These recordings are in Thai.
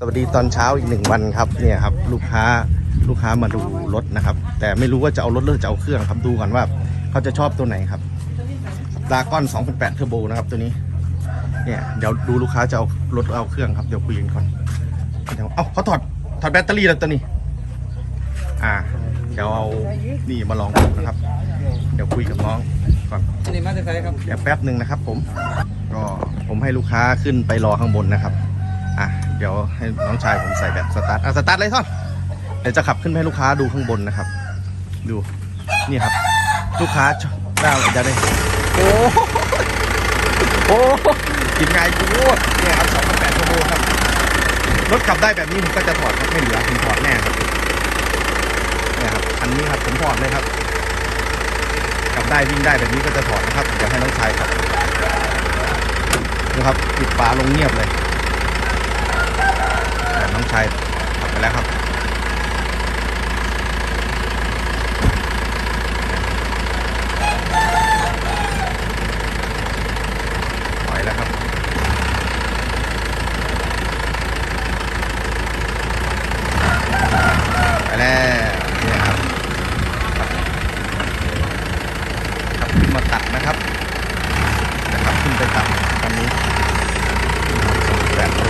สวัสดีตอนเช้าอีกหนึ่งวันครับเนี่ยครับลูกค้าลูกค้ามาดูรถนะครับ แต่ไม่รู้ว่าจะเอารถหรือจะเอาเครื่องครับดูก่อนว่าเขาจะชอบตัวไหนครับดากอน2008เทอร์โบนะครับตัวนี้เนี่ยเดี๋ยวดูลูกค้าจะเอารถหรือเอาเครื่องครับเดี๋ยวคุยกันก่อนเดี๋ยวเอ้าเขาถอดถอดแบตเตอรี่แล้วตัวนี้ อ่า เดี๋ยวเอานี่มาลองดูนะครับ เดี๋ยวคุยกับน้องก่อนอันนี้มาจากไหนครับเดี๋ยวแป๊บหนึ่งนะครับ ผม ก็ผมให้ลูกค้าขึ้นไปรอข้างบนนะครับ อะ เดี๋ยวให้น้องชายผมใส่แบบสตาร์ทอะสตาร์ทเลยท่อนเดี๋ยวจะขับขึ้นให้ลูกค้าดูข้างบนนะครับ ดูนี่ครับ ลูกค้าชอบได้จะได้โอ้โหโอ้โหกินไงกูเนี่ยครับสองพันแปดชั่วโมงครับรถขับได้แบบนี้ผมก็จะถอดครับไม่เหลือผมถอดแน่ครับเนี่ยครับอันนี้ครับผมถอดเลยครับขับได้วิ่งได้แบบนี้ก็จะถอดนะครับเดี๋ยวให้น้องชายครับนะครับปิดฝาลงเงียบเลย น้องชายขับไปแล้วครับ ปล่อยแล้วครับ ไปแล้วเนี่ยครับ ขับขึ้นมาตัดนะครับนะครับขึ้นไปตัดคันนี้สองแบบป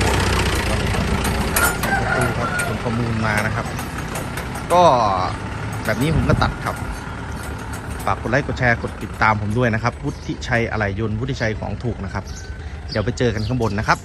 ระตูครับผมประมูลมานะครับ ก็แบบนี้ผมก็ตัดครับฝากกดไลค์กดแชร์กดติดตามผมด้วยนะครับวุฒิชัยอะไรยนต์วุฒิชัยของถูกนะครับ เดี๋ยวไปเจอกันข้างบนนะครับ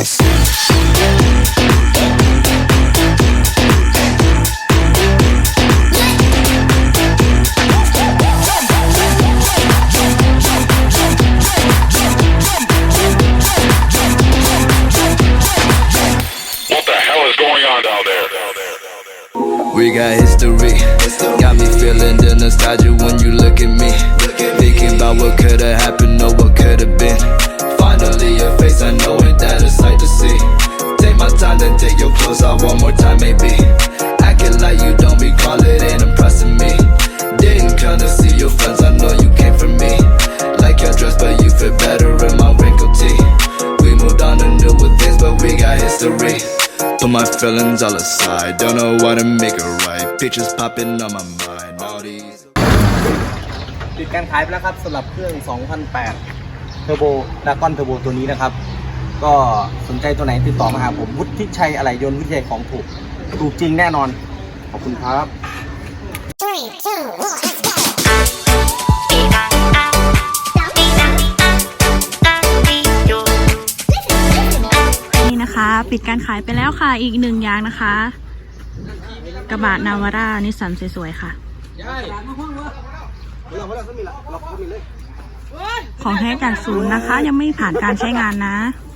We got history. Got me feeling the nostalgia when you look at me. Thinking about what could have happened or off one more time, maybe. Acting like you don't recall it, ain't impressing me. Didn't come to see your friends, I know you came for me. Like your dress, but you fit better in my wrinkled tee. We moved on to newer things, but we got history. Put my feelings all aside, don't know what to make it right. Pictures popping on my mind, all these. ปิดการขายไปแล้วครับสำหรับเครื่อง 2008 เทอร์โบดากอนเทอร์โบตัวนี้นะครับ ก็สนใจตัวไหนติดต่อมาหาผมวุฒิชัยอะไรยนต์วุฒิชัยของถูกถูกจริงแน่นอน ขอบคุณครับ Three, two, one, let's go. นี่นะคะ ปิดการขายไปแล้วค่ะ อีกหนึ่งอย่างนะคะ กระบะนาวาร่านิสสันสวยๆค่ะ ของแท้จากศูนย์นะคะ ยังไม่ผ่านการใช้งานนะ D-I-D-I.